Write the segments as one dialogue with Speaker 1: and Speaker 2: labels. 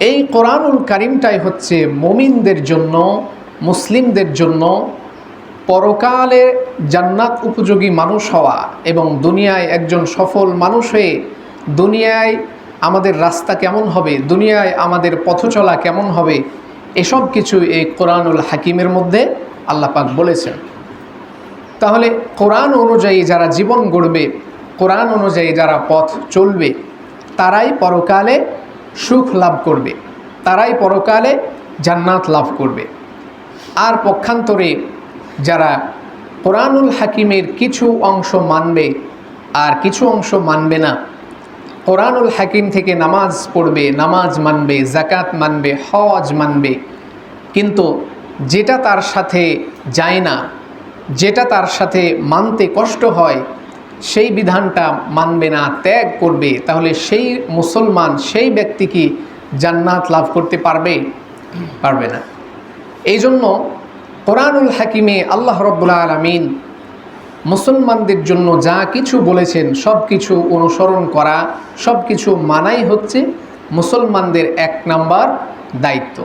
Speaker 1: এই কোরআনুল কারিমটাই হচ্ছে মমিনদের জন্য, মুসলিমদের জন্য পরকালে জান্নাত উপযোগী মানুষ হওয়া এবং দুনিয়ায় একজন সফল মানুষ হয়ে দুনিয়ায় আমাদের রাস্তা কেমন হবে, দুনিয়ায় আমাদের পথ চলা কেমন হবে, এসব কিছু এই কোরআনুল হাকিমের মধ্যে আল্লাহ পাক বলেছেন। তাহলে কোরআন অনুযায়ী যারা জীবন গড়বে, কোরআন অনুযায়ী যারা পথ চলবে, তারাই পরকালে সুখ লাভ করবে। তারাই পরকালে জান্নাত লাভ করবে। আর পক্ষান্তরে যারা কোরআনুল হাকিমের কিছু অংশ মানবে আর কিছু অংশ মানবে না, কোরআনুল হাকিম থেকে নামাজ পড়বে, নামাজ মানবে জাকাত মানবে, হজ মানবে। কিন্তু যেটা তার সাথে যায় না, যেটা তার সাথে মানতে কষ্ট হয় সেই বিধানটা মানবে না, ত্যাগ করবে, তাহলে সেই মুসলমান, সেই ব্যক্তি কি জান্নাত লাভ করতে পারবে? পারবে না। এই জন্য কোরআনুল হাকিমে আল্লাহ রব্বুল্লা আলমিন মুসলমানদের জন্য যা কিছু বলেছেন, সব কিছু অনুসরণ করা, সব কিছু মানাই হচ্ছে মুসলমানদের এক নাম্বার দায়িত্ব।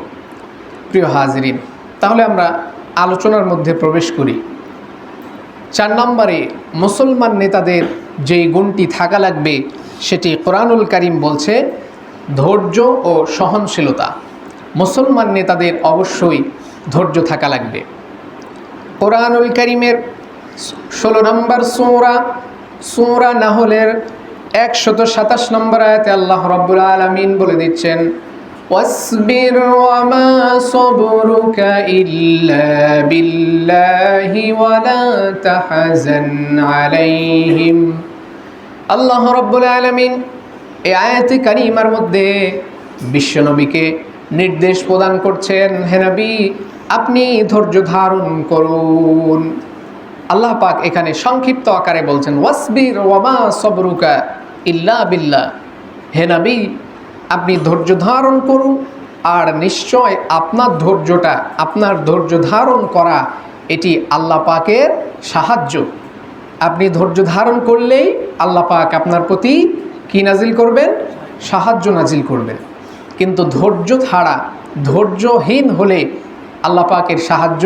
Speaker 1: প্রিয় হাজরিন, তাহলে আমরা আলোচনার মধ্যে প্রবেশ করি। চার নম্বরে মুসলমান নেতাদের যেই গুণটি থাকা লাগবে, সেটি কোরআনুল করিম বলছে ধৈর্য ও সহনশীলতা। মুসলমান নেতাদের অবশ্যই ধৈর্য থাকা লাগবে। কোরআনুল করিমের ষোলো নম্বর সোরা সোরা নাহলের একশত সাতাশ নম্বর আয়াতে আল্লাহ রব্বুল আলমিন বলে দিচ্ছেন واصبر وما صبرك إلا بالله ولا تحزن عليهم আল্লাহ রব্বুল আলমিন এই আয়াতে কারিমার মধ্যে বিশ্বনবীকে নির্দেশ প্রদান করছেন হে নবী আপনি ধৈর্য ধারণ করুন আল্লাহ পাক এখানে সংক্ষিপ্ত আকারে বলছেন ওয়াসবির ওয়ামা সবরুকা ইল্লা বিল্লাহ হে নবী আপনি ধৈর্য ধারণ করুন আর নিশ্চয় আপনার ধৈর্যটা, আপনার ধৈর্য ধারণ করা, এটি আল্লাহ পাকের সাহায্য। আপনি ধৈর্য ধারণ করলেই আল্লাহ পাক আপনার প্রতি কি নাজিল করবেন? সাহায্য নাজিল করবেন। কিন্তু ধৈর্য ছাড়া, ধৈর্যহীন হলে আল্লাহ পাকের সাহায্য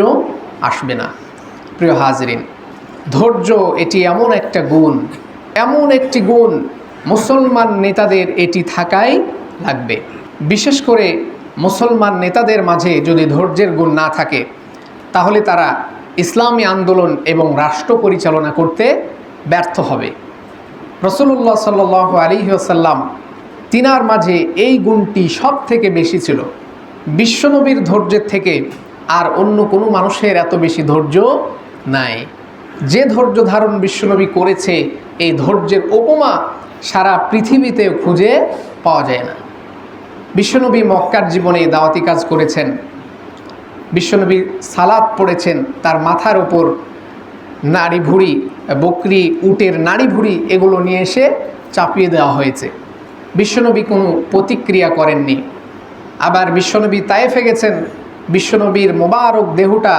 Speaker 1: আসবে না। প্রিয় হাজরিন, ধৈর্য এটি এমন একটা গুণ, এমন একটি গুণ মুসলমান নেতাদের এটি থাকাই লাগবে। বিশেষ করে মুসলমান নেতাদের মাঝে যদি ধৈর্যের গুণ না থাকে, তাহলে তারা ইসলামী আন্দোলন এবং রাষ্ট্র পরিচালনা করতে ব্যর্থ হবে। রসুল্লাহ সাল আলী আসাল্লাম তিনার মাঝে এই গুণটি সব থেকে বেশি ছিল। বিশ্বনবীর ধৈর্যের থেকে আর অন্য কোনো মানুষের এত বেশি ধৈর্য নাই। যে ধৈর্য ধারণ বিশ্বনবী করেছে, এই ধৈর্যের উপমা সারা পৃথিবীতে খুঁজে পাওয়া যায় না। বিশ্বনবী মক্কার জীবনে দাওয়াতি কাজ করেছেন। বিশ্বনবী সালাদ পড়েছেন, তার মাথার ওপর নাড়ি ভুড়ি বকরি, উটের নাড়ি ভুড়ি এগুলো নিয়ে এসে চাপিয়ে দেওয়া হয়েছে। বিশ্বনবী কোনো প্রতিক্রিয়া করেননি। আবার বিশ্বনবী তায়েফে গেছেন, বিশ্বনবীর মোবারক দেহটা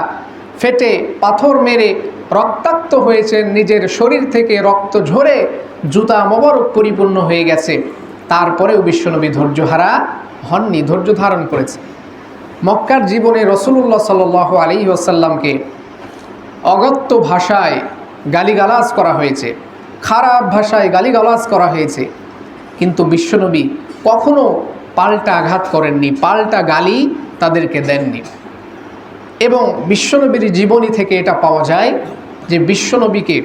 Speaker 1: ফেটে পাথর মেরে রক্তাক্ত হয়েছে, নিজের শরীর থেকে রক্ত ঝরে জুতা মোবারক পরিপূর্ণ হয়ে গেছে। তারপরেও বিশ্বনবী ধৈর্যহারা হননি, ধৈর্য ধারণ করেছে। মক্কার জীবনে রসুল্লাহ সাল আলী আসাল্লামকে অগত্য ভাষায় গালিগালাজ করা হয়েছে, খারাপ ভাষায় গালিগালাজ করা হয়েছে। কিন্তু বিশ্বনবী কখনো পাল্টা আঘাত করেননি, পাল্টা গালি তাদেরকে দেননি। এবং বিশ্বনবীর জীবনী থেকে এটা পাওয়া যায় যে বিশ্বনবীকে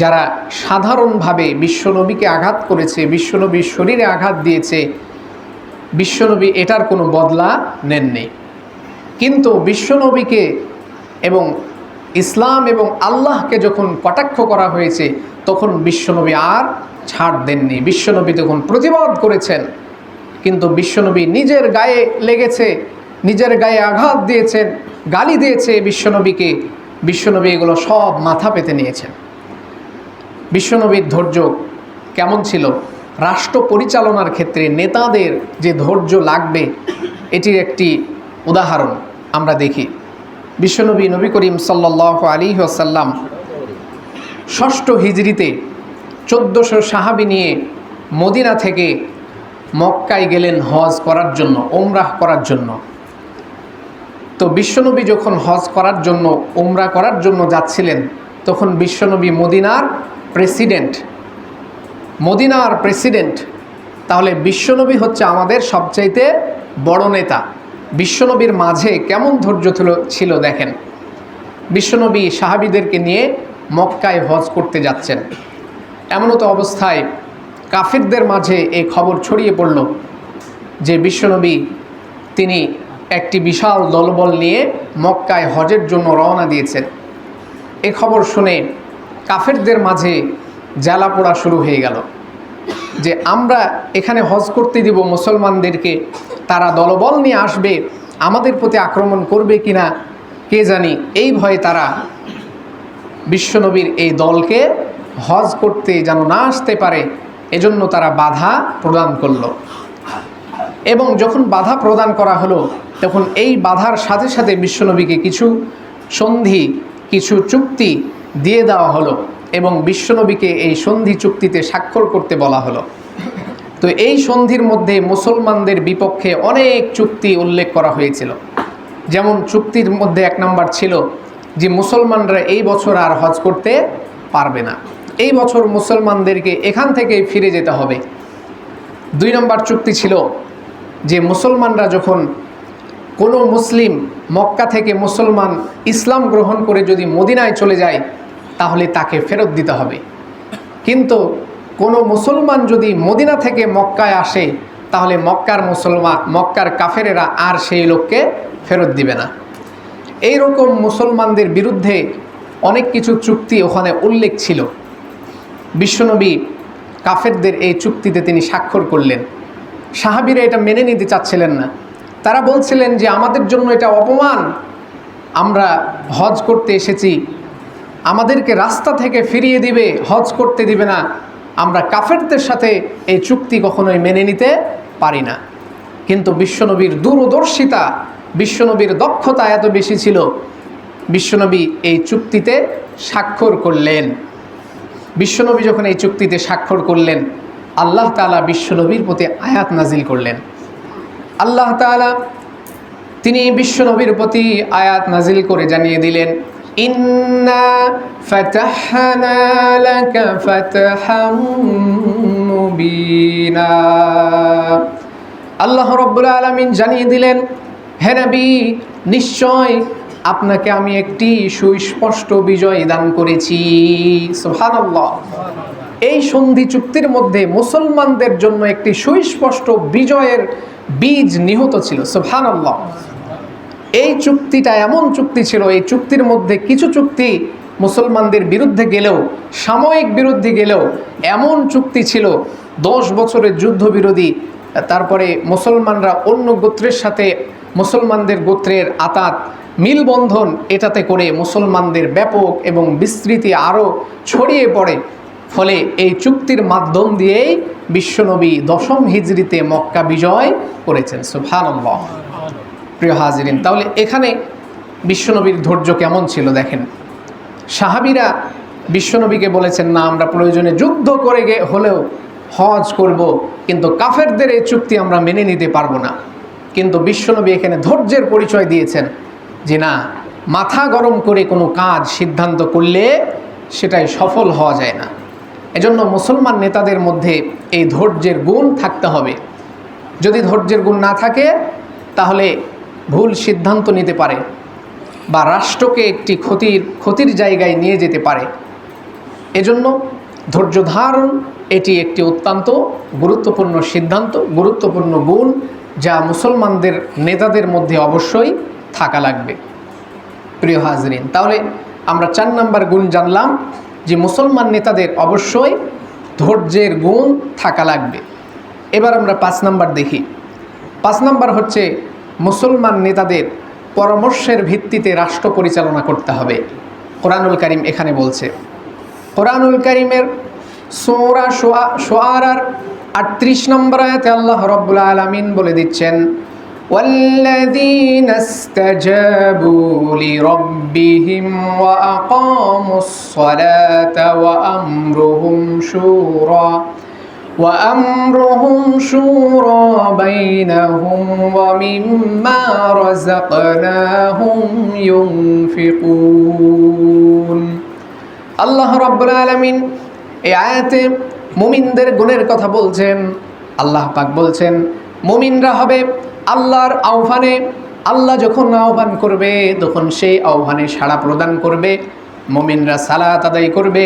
Speaker 1: যারা সাধারণভাবে বিশ্বনবীকে আঘাত করেছে, বিশ্বনবীর শরীরে আঘাত দিয়েছে বিশ্বনবী এটার কোনো বদলা নেননি। কিন্তু বিশ্বনবীকে এবং ইসলাম এবং আল্লাহকে যখন কটাক্ষ করা হয়েছে, তখন বিশ্বনবী আর ছাড় দেননি। বিশ্বনবী তখন প্রতিবাদ করেছেন, কিন্তু বিশ্বনবী নিজের গায়ে লেগেছে, নিজের গায়ে আঘাত দিয়েছেন, গালি দিয়েছে বিশ্বনবীকে। বিশ্বনবী এগুলো সব মাথা পেতে নিয়েছেন। বিশ্বনবীর ধৈর্য কেমন ছিল? রাষ্ট্র পরিচালনার ক্ষেত্রে নেতাদের যে ধৈর্য লাগবে, এটির একটি উদাহরণ আমরা দেখি। বিশ্বনবী নবী করিম সাল্লাহ আলী আসাল্লাম ষষ্ঠ হিজড়িতে চোদ্দোশো সাহাবি নিয়ে মদিনা থেকে মক্কায় গেলেন হজ করার জন্য ওমরাহ করার জন্য। তো বিশ্বনবী যখন হজ করার জন্য ওমরা করার জন্য যাচ্ছিলেন, তখন বিশ্বনবী মদিনার প্রেসিডেন্ট মদিনার প্রেসিডেন্ট, তাহলে বিশ্বনবী হচ্ছে আমাদের সবচাইতে বড় নেতা। বিশ্বনবীর মাঝে কেমন ধৈর্য ছিল- দেখেন। বিশ্বনবী সাহাবিদেরকে নিয়ে মক্কায় হজ করতে যাচ্ছেন। এমনতো অবস্থায় কাফিরদের মাঝে এই খবর ছড়িয়ে পড়ল যে বিশ্বনবী তিনি একটি বিশাল দলবল নিয়ে মক্কায় হজের জন্য রওনা দিয়েছেন। এ খবর শুনে কাফেরদের মাঝে জ্বালা পোড়া শুরু হয়ে গেল। যে আমরা এখানে হজ করতে দিব মুসলমানদেরকে, তারা দলবল নিয়ে আসবে, আমাদের প্রতি আক্রমণ করবে কি না কে জানি, এই ভয়ে তারা বিশ্বনবীর এই দলকে হজ করতে যেন না আসতে পারে, এজন্য তারা বাধা প্রদান করল। এবং যখন বাধা প্রদান করা হলো, তখন এই বাধার সাথে সাথে বিশ্বনবীকে কিছু সন্ধি, কিছু চুক্তি দিয়ে দেওয়া হলো। এবং বিশ্বনবীকে এই সন্ধি চুক্তিতে স্বাক্ষর করতে বলা হলো। তো এই সন্ধির মধ্যে মুসলমানদের বিপক্ষে অনেক চুক্তি উল্লেখ করা হয়েছিল। যেমন চুক্তির মধ্যে এক নম্বর ছিল যে মুসলমানরা এই বছর আর হজ করতে পারবে না। এই বছর মুসলমানদেরকে এখান থেকে ফিরে যেতে হবে। দুই নম্বর চুক্তি ছিল যে মুসলমানরা যখন কোনো মুসলিম মক্কা থেকে মুসলমান ইসলাম গ্রহণ করে যদি মদিনায় চলে যায় তাহলে তাকে ফেরত দিতে হবে। কিন্তু কোনো মুসলমান যদি মদিনা থেকে মক্কায় আসে, তাহলে মক্কার মুসলমান, মক্কার কাফেরেরা আর সেই লোককে ফেরত দিবে না। এই রকম মুসলমানদের বিরুদ্ধে অনেক কিছু চুক্তি ওখানে উল্লেখ ছিল। বিশ্বনবী কাফেরদের এই চুক্তিতে তিনি স্বাক্ষর করলেন। সাহাবিরা এটা মেনে নিতে চাচ্ছিলেন না। তারা বলছিলেন যে, আমাদের জন্য এটা অপমান। আমরা হজ করতে এসেছি আমাদেরকে রাস্তা থেকে ফিরিয়ে দিবে, হজ করতে দিবে না। আমরা কাফেরদের সাথে এই চুক্তি কখনোই মেনে নিতে পারি না। কিন্তু বিশ্বনবীর দূরদর্শিতা, বিশ্বনবীর দক্ষতা এত বেশি ছিল, বিশ্বনবী এই চুক্তিতে স্বাক্ষর করলেন। বিশ্বনবী যখন এই চুক্তিতে স্বাক্ষর করলেন, আল্লাহ তালা বিশ্বনবীর প্রতি আয়াত নাজিল করলেন। আল্লাহ তালা তিনি বিশ্বনবীর প্রতি আয়াত নাজিল করে জানিয়ে দিলেন ইন্না ফাতাহনা লাকা ফাতহাম মুবিনা আল্লাহ রব্বুল আলামিন জানিয়ে দিলেন, হে নবী, নিশ্চয় আপনাকে আমি একটি সুস্পষ্ট বিজয় দান করেছি। এই সন্ধি চুক্তির মধ্যে মুসলমানদের জন্য একটি সুস্পষ্ট বিজয়ের বীজ নিহত ছিল। সুবহানাল্লাহ। এই চুক্তিটা এমন চুক্তি ছিল, এই চুক্তির মধ্যে কিছু চুক্তি মুসলমানদের বিরুদ্ধে গেলেও, সাময়িক বিরুদ্ধে গেলেও এমন চুক্তি ছিল, দশ বছরের যুদ্ধবিরোধী, তারপরে মুসলমানরা অন্য গোত্রের সাথে মুসলমানদের গোত্রের আতাত মিলবন্ধন এটাতে করে মুসলমানদের ব্যাপক এবং বিস্তৃতি আরও ছড়িয়ে পড়ে। ফলে এই চুক্তির মাধ্যম দিয়েই বিশ্বনবী দশম হিজড়িতে মক্কা বিজয় করেছেন। সুবহানাল্লাহ। প্রিয় হাজিরিন, তাহলে এখানে বিশ্বনবীর ধৈর্য কেমন ছিল দেখেন। সাহাবিরা বিশ্বনবীকে বলেছেন, না, আমরা প্রয়োজনে যুদ্ধ করে গে, হলেও হজ করব, কিন্তু কাফেরদের এই চুক্তি আমরা মেনে নিতে পারব না। কিন্তু বিশ্বনবী এখানে ধৈর্যের পরিচয় দিয়েছেন যে, না, মাথা গরম করে কোনো কাজ সিদ্ধান্ত করলে সেটাই সফল হওয়া যায় না। এজন্য মুসলমান নেতাদের মধ্যে এই ধৈর্যের গুণ থাকতে হবে। যদি ধৈর্যের গুণ না থাকে, তাহলে ভুল সিদ্ধান্ত নিতে পারে বা রাষ্ট্রকে একটি ক্ষতির ক্ষতির জায়গায় নিয়ে যেতে পারে। এজন্য ধৈর্য ধারণ এটি একটি অত্যন্ত গুরুত্বপূর্ণ সিদ্ধান্ত, গুরুত্বপূর্ণ গুণ যা মুসলমানদের, নেতাদের মধ্যে অবশ্যই থাকা লাগবে। প্রিয় হাজরিন, তাহলে আমরা চার নাম্বার গুণ জানলাম যে মুসলমান নেতাদের অবশ্যই ধৈর্যের গুণ থাকা লাগবে। এবার আমরা পাঁচ নাম্বার দেখি। পাঁচ নাম্বার হচ্ছে মুসলমান নেতাদের পরামর্শের ভিত্তিতে রাষ্ট্র পরিচালনা করতে হবে কোরআনুল করিম এখানে বলছে কোরআনুল করিমের সোরা সোয়ারার আটত্রিশ নম্বর আয়াতে আল্লাহ রব্বুল আলমিন বলে দিচ্ছেন والذين استجابوا لربهم وأقاموا الصلاة وأمرهم شورى وأمرهم شورى بينهم ومما رزقناهم ينفقون আল্লাহ রব্বুল আলমিন এই আয়াতে মুমিনদের গুণের কথা বলছেন আল্লাহ পাক বলছেন মুমিনরা হবে আল্লাহর আহ্বানে আল্লাহ যখন আহ্বান করবে তখন সেই আহ্বানে সাড়া প্রদান করবে মুমিনরা সালাত আদায় করবে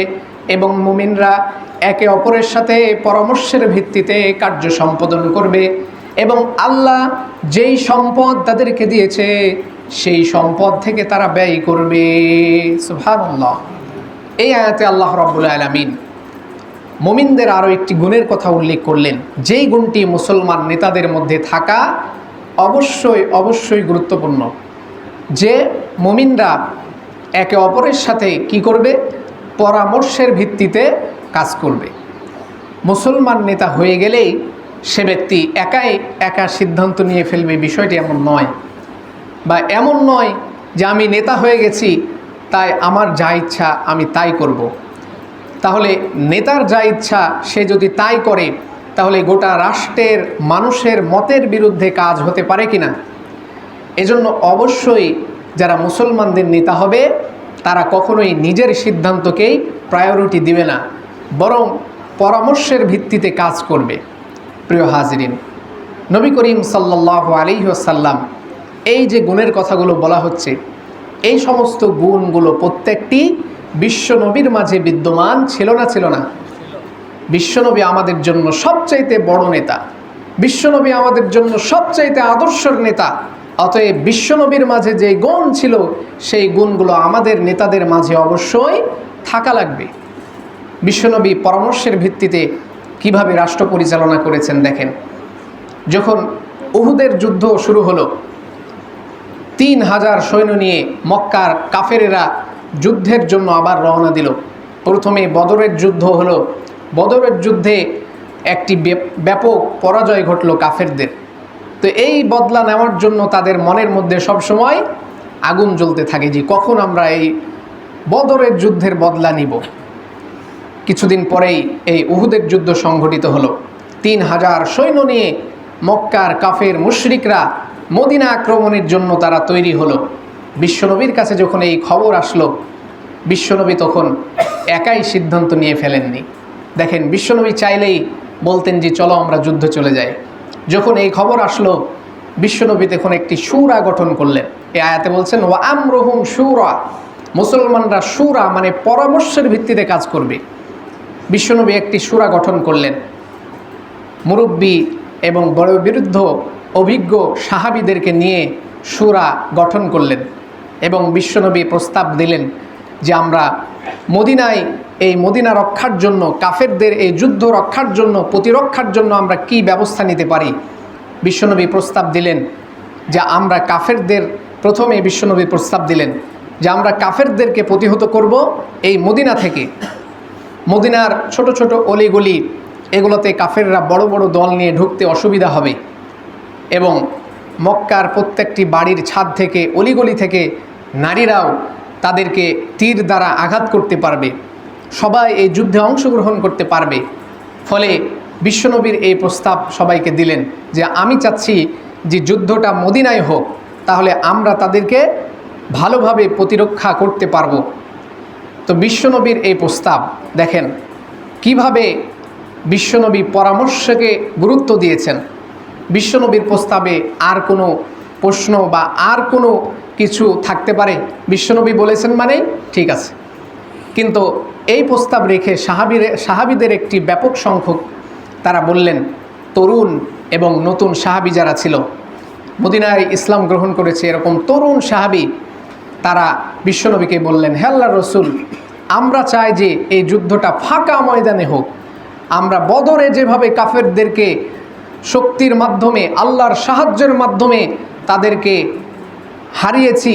Speaker 1: এবং মুমিনরা একে অপরের সাথে পরামর্শের ভিত্তিতে কার্য সম্পাদন করবে এবং আল্লাহ যেই সম্পদ তাদেরকে দিয়েছে, সেই সম্পদ থেকে তারা ব্যয় করবে। সুবহানাল্লাহ। এই আয়াতে আল্লাহ রব্বুল আলমিন মুমিনদের আরও একটি গুণের কথা উল্লেখ করলেন। যেই গুণটি মুসলমান নেতাদের মধ্যে থাকা অবশ্যই অবশ্যই গুরুত্বপূর্ণ। যে মুমিনরা একে অপরের সাথে কি করবে? পরামর্শের ভিত্তিতে কাজ করবে। মুসলমান নেতা হয়ে গেলেই সে ব্যক্তি একাই একা সিদ্ধান্ত নিয়ে ফেলবে, বিষয়টি এমন নয়। বা এমন নয় যে আমি নেতা হয়ে গেছি, তাই আমার যা ইচ্ছা আমি তাই করব। তাহলে নেতার যা ইচ্ছা সে যদি তাই করে, তাহলে গোটা রাষ্ট্রের মানুষের মতের বিরুদ্ধে কাজ হতে পারে কি না এজন্য অবশ্যই যারা মুসলমানদের নেতা হবে তারা কখনোই নিজের সিদ্ধান্তকেই প্রায়োরিটি দিবে না, বরং পরামর্শের ভিত্তিতে কাজ করবে। প্রিয় হাজরিন, নবী করিম সাল্লাহ আলী আসাল্লাম এই যে গুণের কথাগুলো বলা হচ্ছে, এই সমস্ত গুণগুলো প্রত্যেকটি বিশ্বনবীর মাঝে বিদ্যমান ছিল না ছিল না? বিশ্বনবী আমাদের জন্য সবচাইতে বড় নেতা বিশ্বনবী আমাদের জন্য সবচাইতে আদর্শের নেতা অতএব বিশ্বনবীর মাঝে যে গুণ ছিল, সেই গুণগুলো আমাদের নেতাদের মাঝে অবশ্যই থাকা লাগবে। বিশ্বনবী পরামর্শের ভিত্তিতে কীভাবে রাষ্ট্র পরিচালনা করেছেন দেখেন। যখন উহুদের যুদ্ধ শুরু হলো, তিন হাজার সৈন্য নিয়ে মক্কার কাফেরেরা যুদ্ধের জন্য আবার রওনা দিল। প্রথমে বদরের যুদ্ধ হলো। বদরের যুদ্ধে একটি ব্যাপক পরাজয় ঘটল কাফেরদের। তো এই বদলা নেওয়ার জন্য তাদের মনের মধ্যে সবসময় আগুন জ্বলতে থাকে যে কখন আমরা এই বদরের যুদ্ধের বদলা নিব। কিছুদিন পরেই এই উহুদের যুদ্ধ সংঘটিত হলো। তিন হাজার সৈন্য নিয়ে মক্কার কাফের মুশরিকরা মদিনা আক্রমণের জন্য তারা তৈরি হলো। বিশ্বনবীর কাছে যখন এই খবর আসলো, বিশ্বনবী তখন একাই সিদ্ধান্ত নিয়ে ফেলেননি। দেখেন, বিশ্বনবী চাইলেই বলতেন যে, চলো আমরা যুদ্ধ চলে যাই। যখন এই খবর আসলো, বিশ্বনবী তখন একটি সুরা গঠন করলেন। এ আয়াতে বলছেন ও আমরহুম সুরা। মুসলমানরা সুরা মানে পরামর্শের ভিত্তিতে কাজ করবে। বিশ্বনবী একটি সুরা গঠন করলেন। মুরব্বী এবং বড় বিরুদ্ধ অভিজ্ঞ সাহাবিদেরকে নিয়ে সুরা গঠন করলেন এবং বিশ্বনবী প্রস্তাব দিলেন যে আমরা মদিনায় এই মদিনা রক্ষার জন্য, কাফেরদের এই যুদ্ধ রক্ষার জন্য, প্রতিরক্ষার জন্য আমরা কি ব্যবস্থা নিতে পারি? বিশ্বনবী প্রস্তাব দিলেন যে আমরা কাফেরদের, প্রথমে বিশ্বনবী প্রস্তাব দিলেন যে আমরা কাফেরদেরকে প্রতিহত করব এই মদিনা থেকে। মদিনার ছোট ছোট অলিগলি, এগুলোতে কাফেররা বড় বড় দল নিয়ে ঢুকতে অসুবিধা হবে এবং মক্কার প্রত্যেকটি বাড়ির ছাদ থেকে, অলিগলি থেকে নারীরাও তাদেরকে তীর দ্বারা আঘাত করতে পারবে। সবাই এই যুদ্ধে অংশগ্রহণ করতে পারবে। ফলে বিশ্বনবীর এই প্রস্তাব সবাইকে দিলেন যে, আমি চাচ্ছি যে যুদ্ধটা মদিনায় হোক, তাহলে আমরা তাদেরকে ভালোভাবে প্রতিরক্ষা করতে পারব। তো বিশ্বনবীর এই প্রস্তাব, দেখেন কীভাবে বিশ্বনবী পরামর্শকে গুরুত্ব দিয়েছেন। বিশ্বনবীর প্রস্তাবে আর কোনো প্রশ্ন বা আর কোনো কিছু থাকতে পারে? বিশ্বনবী বলেছেন মানে ঠিক আছে। কিন্তু এই প্রস্তাব রেখে সাহাবির সাহাবিদের একটি ব্যাপক সংখ্যক তারা বললেন, তরুণ এবং নতুন সাহাবি যারা ছিল, মদিনায় ইসলাম গ্রহণ করেছে এরকম তরুণ সাহাবি, তারা বিশ্বনবীকে বললেন হেল্লা রসুল, আমরা চাই যে এই যুদ্ধটা ফাঁকা ময়দানে হোক। আমরা বদরে যেভাবে কাফেরদেরকে শক্তির মাধ্যমে, আল্লাহর সাহায্যের মাধ্যমে তাদেরকে হারিয়েছি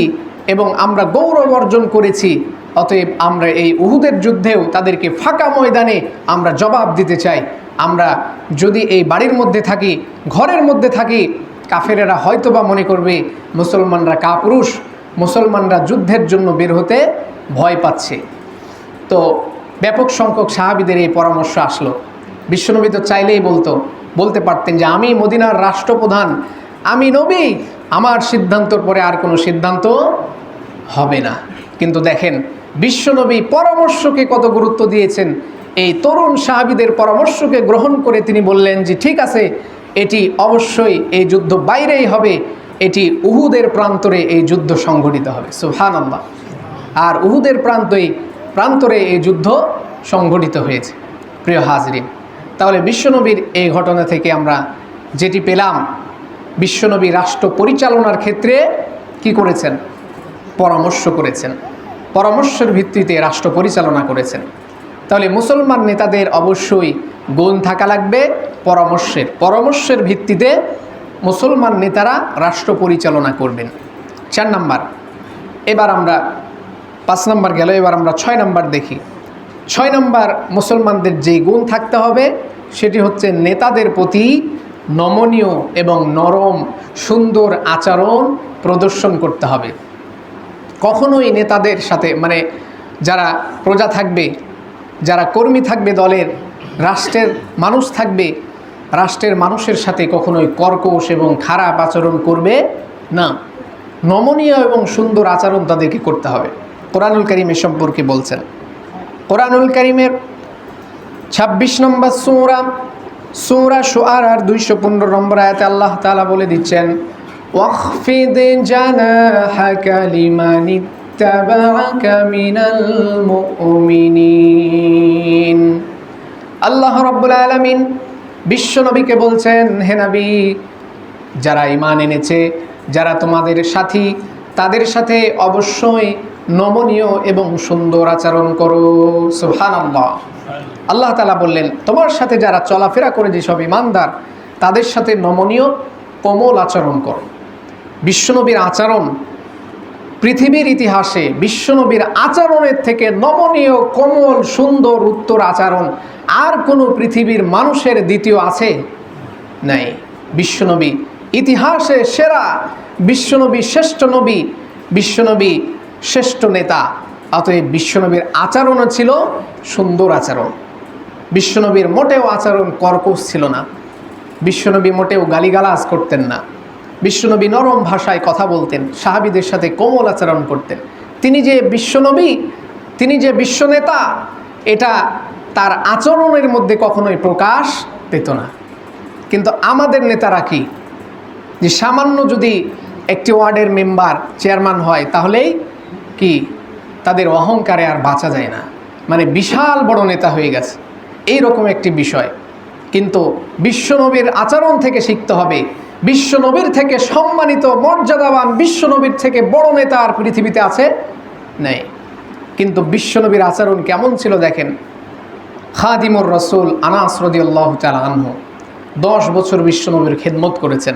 Speaker 1: এবং আমরা গৌরব অর্জন করেছি অতএব আমরা এই উহুদের যুদ্ধেও তাদেরকে ফাঁকা ময়দানে আমরা জবাব দিতে চাই। আমরা যদি এই বাড়ির মধ্যে থাকি, ঘরের মধ্যে থাকি, কাফেরেরা হয়তোবা মনে করবে মুসলমানরা কাপুরুষ, মুসলমানরা যুদ্ধের জন্য বের হতে ভয় পাচ্ছে। তো ব্যাপক সংখ্যক সাহাবিদের এই পরামর্শ আসলো। বিশ্বনবী তো চাইলেই বলতো, বলতে পারতেন যে, আমি মদিনার রাষ্ট্রপ্রধান, আমি নবী, আমার সিদ্ধান্তর পরে আর কোনো সিদ্ধান্ত হবে না। কিন্তু দেখেন বিশ্বনবী পরামর্শকে কত গুরুত্ব দিয়েছেন? এই তরুণ সাহাবিদের পরামর্শকে গ্রহণ করে তিনি বললেন যে, ঠিক আছে, এটি অবশ্যই এই যুদ্ধ বাইরেই হবে। এটি উহুদের প্রান্তরে এই যুদ্ধ সংঘটিত হবে। সুহান আল্লাহ আর উহুদের প্রান্তই, প্রান্তরে এই যুদ্ধ সংঘটিত হয়েছে। প্রিয় হাজরিন, তাহলে বিশ্বনবীর এই ঘটনা থেকে আমরা যেটি পেলাম, বিশ্বনবী রাষ্ট্র পরিচালনার ক্ষেত্রে কি করেছেন? পরামর্শ করেছেন। পরামর্শের ভিত্তিতে রাষ্ট্র পরিচালনা করেছেন। তাহলে মুসলমান নেতাদের অবশ্যই গুণ থাকা লাগবে পরামর্শের। পরামর্শের ভিত্তিতে মুসলমান নেতারা রাষ্ট্র পরিচালনা করবেন। চার নাম্বার। এবার আমরা পাঁচ নাম্বার গেল, এবার আমরা ছয় নাম্বার দেখি। ছয় নাম্বার, মুসলমানদের যে গুণ থাকতে হবে সেটি হচ্ছে নেতাদের প্রতি নমনীয় এবং নরম, সুন্দর আচরণ প্রদর্শন করতে হবে। কখনোই নেতাদের সাথে মানে যারা প্রজা থাকবে, যারা কর্মী থাকবে দলের, রাষ্ট্রের মানুষ থাকবে, রাষ্ট্রের মানুষের সাথে কখনোই কর্কশ এবং খারাপ আচরণ করবে না। নমনীয় এবং সুন্দর আচরণ তাদেরকে করতে হবে। কোরআনুল করিম এ সম্পর্কে বলছেন। কোরআনুল করিমের ছাব্বিশ নম্বর সৌরা সৌরা সোয়ার আর দুইশো পনেরো নম্বর আয়াতে আল্লাহ তালা বলে দিচ্ছেন واخفض جناحك لمن اتبعك من المؤمنين আল্লাহ রব্বুল আলমিন বিশ্বনবীকে বলছেন হে নবী যারা ইমান এনেছে যারা তোমাদের সাথী তাদের সাথে অবশ্যই নমনীয় এবং সুন্দর আচরণ করো সুহান আল্লাহ আল্লাহ তালা বললেন তোমার সাথে যারা চলাফেরা করে যেসব ইমানদার তাদের সাথে নমনীয় কোমল আচরণ করো বিশ্বনবীর আচরণ, পৃথিবীর ইতিহাসে বিশ্বনবীর আচরণের থেকে নমনীয়, কোমল, সুন্দর, উত্তর আচরণ আর কোনো পৃথিবীর মানুষের দ্বিতীয় আছে নাই। বিশ্বনবী ইতিহাসে সেরা, বিশ্বনবী শ্রেষ্ঠ নবী, বিশ্বনবী শ্রেষ্ঠ নেতা। অতএব বিশ্বনবীর আচরণও ছিল সুন্দর আচরণ। বিশ্বনবীর মোটেও আচরণ কর্কশ ছিল না। বিশ্বনবী মোটেও গালিগালাজ করতেন না। বিশ্বনবী নরম ভাষায় কথা বলতেন, সাহাবিদের সাথে কোমল আচরণ করতেন। তিনি যে বিশ্বনবী, তিনি যে বিশ্বনেতা, এটা তার আচরণের মধ্যে কখনোই প্রকাশ পেত না। কিন্তু আমাদের নেতারা কি? যে সামান্য যদি একটি ওয়ার্ডের মেম্বার, চেয়ারম্যান হয়, তাহলেই কি তাদের অহংকারে আর বাঁচা যায় না? মানে বিশাল বড় নেতা হয়ে গেছে। এই রকম একটি বিষয়। কিন্তু বিশ্বনবীর আচরণ থেকে শিখতে হবে বিশ্বনবীর থেকে সম্মানিত, মর্যাদাবান বিশ্বনবীর থেকে বড় নেতা আর পৃথিবীতে আছে নেই। কিন্তু বিশ্বনবীর আচরণ কেমন ছিল দেখেন? খাদিমুর রসুল আনাস রদিউল্লাহ আনহু দশ বছর বিশ্বনবীর খেদমত করেছেন।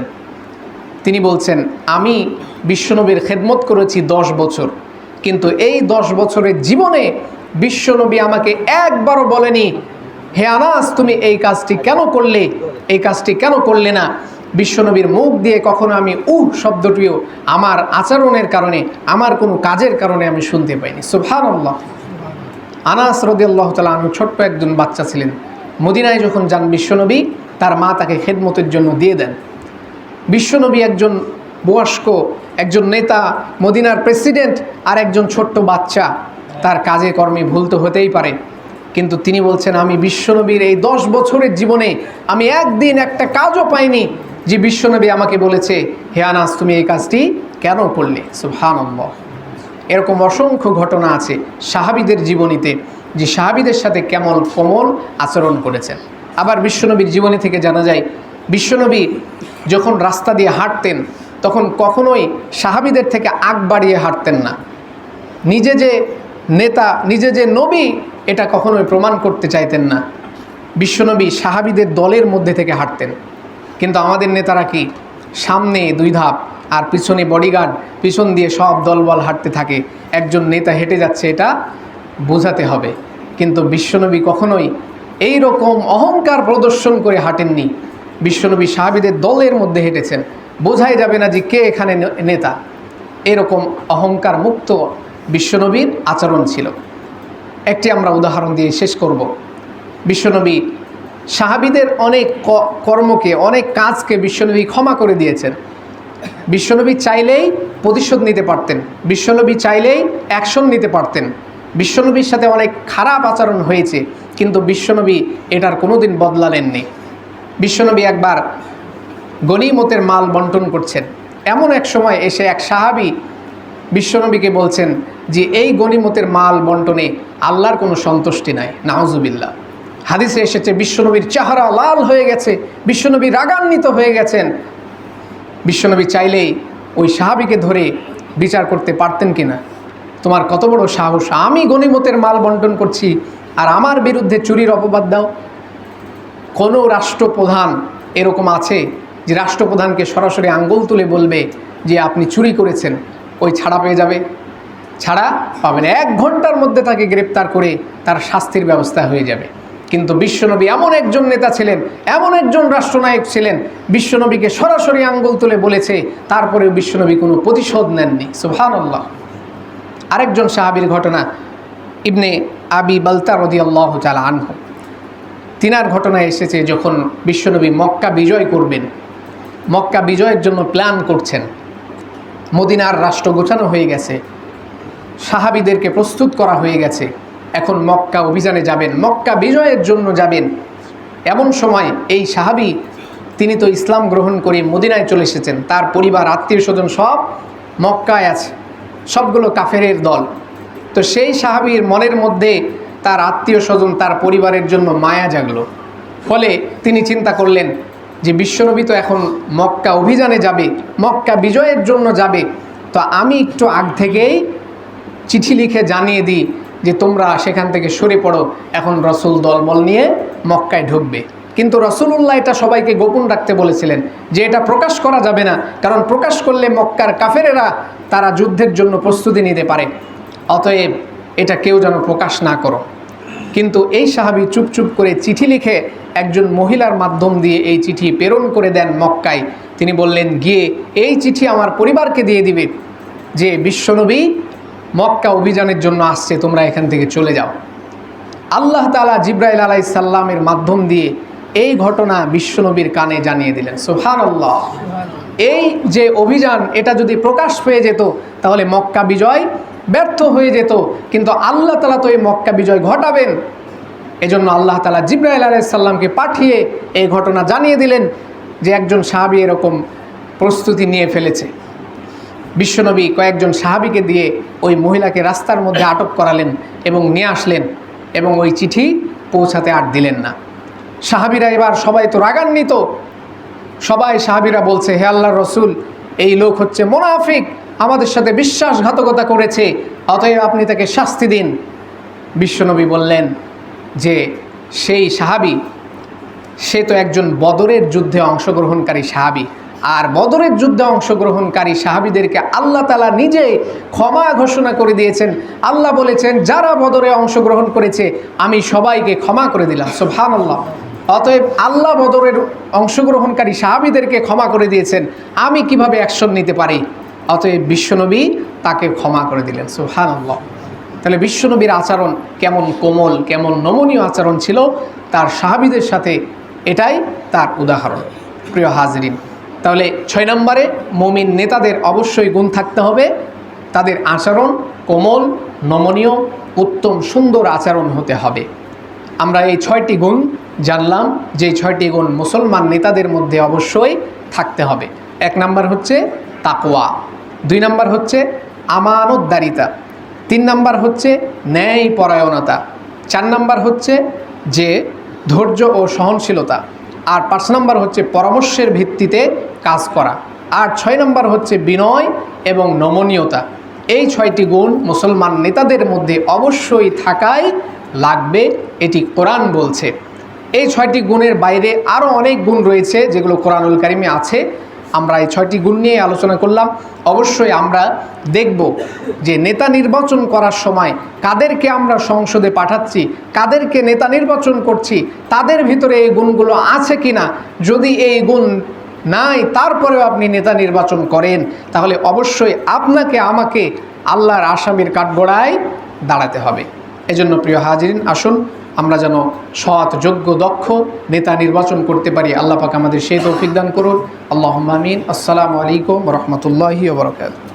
Speaker 1: তিনি বলছেন, আমি বিশ্বনবীর খেদমত করেছি দশ বছর, কিন্তু এই দশ বছরের জীবনে বিশ্বনবী আমাকে একবারও বলেনি, হে আনাস, তুমি এই কাজটি কেন করলে? এই কাজটি কেন করলে না? বিশ্বনবীর মুখ দিয়ে কখনো আমি উহ শব্দটিও আমার আচরণের কারণে, আমার কোনো কাজের কারণে আমি শুনতে পাইনি। সুভান আল্লাহ আনাস রদিয়াল্লাহ তালা আমি ছোট্ট একজন বাচ্চা ছিলেন। মদিনায় যখন যান বিশ্বনবী, তার মা তাকে খেদমতের জন্য দিয়ে দেন। বিশ্বনবী একজন বয়স্ক, একজন নেতা, মদিনার প্রেসিডেন্ট আর একজন ছোট্ট বাচ্চা। তার কাজে কর্মে ভুল তো হতেই পারে। কিন্তু তিনি বলছেন, আমি বিশ্বনবীর এই দশ বছরের জীবনে আমি একদিন একটা কাজও পাইনি যে বিশ্বনবী আমাকে বলেছে, হে আনাস, তুমি এই কাজটি কেন করলে? সুহান এরকম অসংখ্য ঘটনা আছে সাহাবিদের জীবনীতে, যে সাহাবিদের সাথে কেমন কোমল আচরণ করেছেন। আবার বিশ্বনবীর জীবনী থেকে জানা যায়, বিশ্বনবী যখন রাস্তা দিয়ে হাঁটতেন, তখন কখনোই সাহাবিদের থেকে আগ বাড়িয়ে হাঁটতেন না। নিজে যে নেতা, নিজে যে নবী, এটা কখনোই প্রমাণ করতে চাইতেন না। বিশ্বনবী সাহাবিদের দলের মধ্যে থেকে হাঁটতেন। কিন্তু আমাদের নেতারা কি? সামনে দুই ধাপ আর পিছনে বডিগার্ড পিছন দিয়ে সব দলবল হাঁটতে থাকে। একজন নেতা হেঁটে যাচ্ছে, এটা বোঝাতে হবে। কিন্তু বিশ্বনবী কখনোই এই রকম অহংকার প্রদর্শন করে হাঁটেননি। বিশ্বনবী সাহাবিদের দলের মধ্যে হেঁটেছেন। বোঝাই যাবে না যে কে এখানে নেতা। এরকম অহংকার মুক্ত বিশ্বনবীর আচরণ ছিল। একটি আমরা উদাহরণ দিয়ে শেষ করব। বিশ্বনবী সাহাবিদের অনেক কর্মকে, অনেক কাজকে বিশ্বনবী ক্ষমা করে দিয়েছেন। বিশ্বনবী চাইলেই প্রতিশোধ নিতে পারতেন। বিশ্বনবী চাইলেই অ্যাকশন নিতে পারতেন। বিশ্বনবীর সাথে অনেক খারাপ আচরণ হয়েছে, কিন্তু বিশ্বনবী এটার কোনো কোনোদিন বদলালেননি। বিশ্বনবী একবার গনিমতের মাল বন্টন করছেন। এমন এক সময় এসে এক সাহাবি বিশ্বনবীকে বলছেন যে, এই গনিমতের মাল বন্টনে আল্লাহর কোনো সন্তুষ্টি নাই। নাওজুবিল্লা হাদিসে এসেছে, বিশ্বনবীর চেহারা লাল হয়ে গেছে, বিশ্বনবী রাগান্বিত হয়ে গেছেন। বিশ্বনবী চাইলেই ওই সাহাবিকে ধরে বিচার করতে পারতেন কিনা? তোমার কত বড় সাহস, আমি গনিমতের মাল বন্টন করছি, আর আমার বিরুদ্ধে চুরির অপবাদ দাও। কোনো রাষ্ট্রপ্রধান এরকম আছে যে রাষ্ট্রপ্রধানকে সরাসরি আঙ্গুল তুলে বলবে যে আপনি চুরি করেছেন, ওই ছাড়া পেয়ে যাবে। ছাড়া পাবেন, এক ঘণ্টার মধ্যে তাকে গ্রেপ্তার করে তার শাস্তির ব্যবস্থা হয়ে যাবে। কিন্তু বিশ্বনবী এমন একজন নেতা ছিলেন, এমন একজন রাষ্ট্রনায়ক ছিলেন, বিশ্বনবীকে সরাসরি আঙ্গুল তুলে বলেছে, তারপরেও বিশ্বনবী কোনো প্রতিশোধ নেননি। সুবহানাল্লাহ। আরেকজন সাহাবীর ঘটনা, ইবনে আবি বালতা রদি আল্লাহ চালা আনহু। তিনার ঘটনা এসেছে যখন বিশ্বনবী মক্কা বিজয় করবেন, মক্কা বিজয়ের জন্য প্ল্যান করছেন। মদিনার রাষ্ট্র গোছানো হয়ে গেছে, সাহাবিদেরকে প্রস্তুত করা হয়ে গেছে। এখন মক্কা অভিযানে যাবেন, মক্কা বিজয়ের জন্য যাবেন। এমন সময় এই সাহাবি, তিনি তো ইসলাম গ্রহণ করে মদিনায় চলে এসেছেন, তার পরিবার, আত্মীয় স্বজন সব মক্কায় আছে, সবগুলো কাফেরের দল। তো সেই সাহাবির মনের মধ্যে তার আত্মীয় স্বজন, তার পরিবারের জন্য মায়া জাগলো। ফলে তিনি চিন্তা করলেন যে বিশ্বনবী তো এখন মক্কা অভিযানে যাবে, মক্কা বিজয়ের জন্য যাবে। তো আমি একটু আগ থেকেই চিঠি লিখে জানিয়ে দিই যে তোমরা সেখান থেকে সরে পড়ো, এখন রসুল দলবল নিয়ে মক্কায় ঢুকবে। কিন্তু রসুলুল্লাহ এটা সবাইকে গোপন রাখতে বলেছিলেন যে এটা প্রকাশ করা যাবে না, কারণ প্রকাশ করলে মক্কার কাফেরেরা তারা যুদ্ধের জন্য প্রস্তুতি নিতে পারে। অতএব এটা কেউ যেন প্রকাশ না করো। কিন্তু এই সাহাবি চুপ চুপ করে চিঠি লিখে একজন মহিলার মাধ্যম দিয়ে এই চিঠি প্রেরণ করে দেন মক্কায়। তিনি বললেন, গিয়ে এই চিঠি আমার পরিবারকে দিয়ে দিবে যে বিশ্বনবী মক্কা অভিযানের জন্য আসছে, তোমরা এখান থেকে চলে যাও। আল্লাহ তালা জিব্রাইল আলাই সাল্লামের মাধ্যম দিয়ে এই ঘটনা বিশ্বনবীর কানে জানিয়ে দিলেন সুহান আল্লাহ এই যে অভিযান, এটা যদি প্রকাশ পেয়ে যেত, তাহলে মক্কা বিজয় ব্যর্থ হয়ে যেত। কিন্তু আল্লাহ তালা তো এই মক্কা বিজয় ঘটাবেন। এজন্য আল্লাহ তালা জিব্রাইল আলাইসাল্লামকে পাঠিয়ে এই ঘটনা জানিয়ে দিলেন যে একজন সাহাবি এরকম প্রস্তুতি নিয়ে ফেলেছে। বিশ্বনবী কয়েকজন সাহাবিকে দিয়ে ওই মহিলাকে রাস্তার মধ্যে আটক করালেন এবং নিয়ে আসলেন এবং ওই চিঠি পৌঁছাতে আর দিলেন না। সাহাবিরা এবার সবাই তো রাগান্বিত। সবাই সাহাবিরা বলছে, হে আল্লাহ রসুল, এই লোক হচ্ছে মোনাফিক, আমাদের সাথে বিশ্বাসঘাতকতা করেছে, অতএব আপনি তাকে শাস্তি দিন। বিশ্বনবী বললেন যে, সেই সাহাবি, সে তো একজন বদরের যুদ্ধে অংশগ্রহণকারী সাহাবি। আর বদরের যুদ্ধে অংশগ্রহণকারী সাহাবিদেরকে আল্লাহ তালা নিজে ক্ষমা ঘোষণা করে দিয়েছেন। আল্লাহ বলেছেন, যারা বদরে অংশগ্রহণ করেছে, আমি সবাইকে ক্ষমা করে দিলাম। সোভান আল্লাহ অতএব আল্লাহ বদরের অংশগ্রহণকারী সাহাবিদেরকে ক্ষমা করে দিয়েছেন। আমি কীভাবে অ্যাকশন নিতে পারি? অতএব বিশ্বনবী তাকে ক্ষমা করে দিলেন। সোহান আল্লাহ তাহলে বিশ্বনবীর আচরণ কেমন কোমল, কেমন নমনীয় আচরণ ছিল, তার সাহাবিদের সাথে এটাই তার উদাহরণ। প্রিয় হাজরিন তাহলে ছয় নম্বরে মমিন নেতাদের অবশ্যই গুণ থাকতে হবে। তাদের আচরণ কোমল, নমনীয়, উত্তম, সুন্দর আচরণ হতে হবে। আমরা এই ছয়টি গুণ জানলাম, যে ছয়টি গুণ মুসলমান নেতাদের মধ্যে অবশ্যই থাকতে হবে। এক নাম্বার হচ্ছে তাকোয়া দুই নাম্বার হচ্ছে আমানতদারিতা, তিন নাম্বার হচ্ছে ন্যায় পরায়ণতা চার নাম্বার হচ্ছে যে ধৈর্য ও সহনশীলতা আর পাঁচ নম্বর হচ্ছে পরামর্শের ভিত্তিতে কাজ করা। আর ছয় নম্বর হচ্ছে বিনয় এবং নমনীয়তা। এই ছয়টি গুণ মুসলমান নেতাদের মধ্যে অবশ্যই থাকাই লাগবে, এটি কোরআন বলছে। এই ছয়টি গুণের বাইরে আরও অনেক গুণ রয়েছে যেগুলো কোরআনুল কারিমে আছে। আমরা এই ছয়টি গুণ নিয়ে আলোচনা করলাম। অবশ্যই আমরা দেখব যে নেতা নির্বাচন করার সময় কাদেরকে আমরা সংসদে পাঠাচ্ছি, কাদেরকে নেতা নির্বাচন করছি, তাদের ভিতরে এই গুণগুলো আছে কি না যদি এই গুণ নাই, তারপরেও আপনি নেতা নির্বাচন করেন, তাহলে অবশ্যই আপনাকে, আমাকে আল্লাহর আসামির কাঠগড়ায় দাঁড়াতে হবে। এজন্য প্রিয় হাজিরিন, আসুন আমরা যেন সৎ, যোগ্য, দক্ষ নেতা নির্বাচন করতে পারি। আল্লাহ পাক আমাদের সেই তৌফিক দান করুন। আল্লাহ আমিন। আসসালামু আলাইকুম রহমতুল্লাহি ওবরাকাত